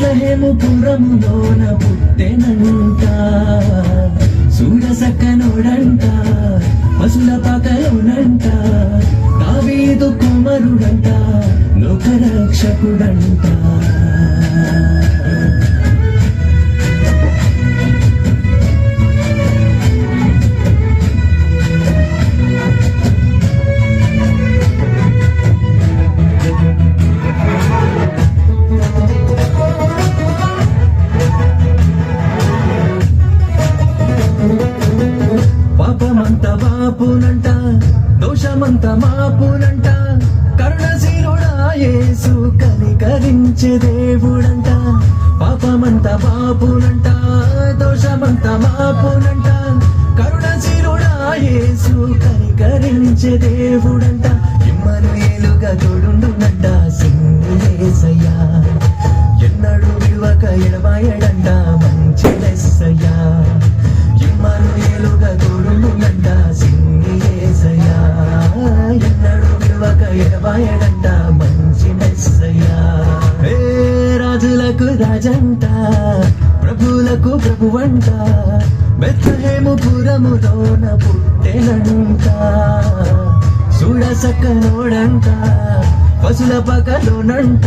బెత్లహేము పుట్టెనంట సూరసక్కనోడంట పశుల పకలోనంట దావీదు కుమరుడంట లోకరక్షకుడంట. దోషమంత మాపునంట కరుణశీలుడా యేసు కనికరించే దేవుడంట. పాపమంత బాపునంట దోషమంత మాపునంట కరుణ యేసు కనికరించే దేవుడంట. ఇమ్మనుయేలుగా తోడుండునంట సింగులే ఎడబాయడంట మంచి మెస్సయ్యా. ఏ రాజులకు రాజంట ప్రభువులకు ప్రభువంట బెత్లహేము పురములోన పుట్టెనంట చూడసక్కనోడంట పశుల పకలోనంట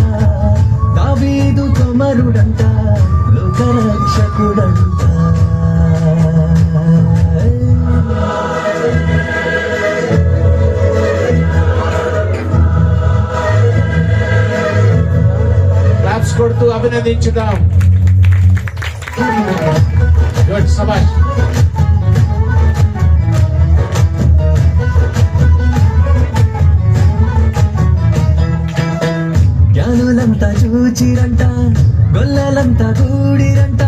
దావీదు కుమరుడంట లోకరక్షకుడంట. క్లాప్స్ కొడుతూ అభినందించుదాం. గుడ్ సబాష్ జ్ఞానులంతా చూచిరంట గొల్లలంతా కూడిరంట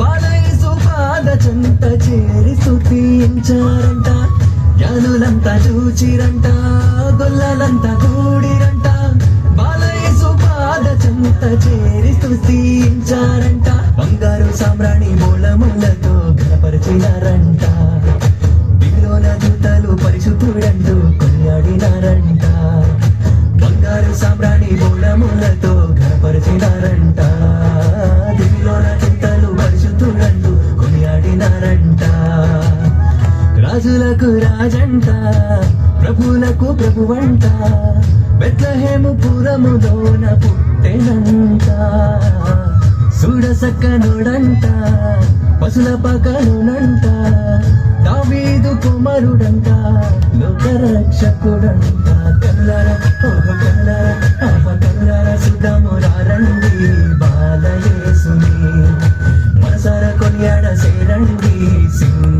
బాలయేసు పాద చెంత చేరి స్తుతించారంట. జ్ఞానులంతా చూచిరంట గొల్లలంతా చేరి స్తుతించారంట బంగారు సామ్రాణి మూలములతో కనపరిచినారంట దిగులోన దూతలు పరిశుద్ధుడంటూ కొనియాడినారంట. బంగారు సామ్రాణి మూలములతో కనపరిచినారంట దివిలోన దూతలు పరిశుద్ధుడంటూ కొనియాడినారంట. రాజులకు రాజంట ప్రభువులకు ప్రభువంట. బెత్లహేము పురములోన పుట్టెనంట సక్కనుడంట పసుల పకలునంట దావీదు కుమారుడంట లోకరక్షకుడంట. కల్లార ఓహ కల్లార ఆహ కల్లార సుధము రండి బాలయేసుని. మనసార కొనియాడ సేరండి సింగ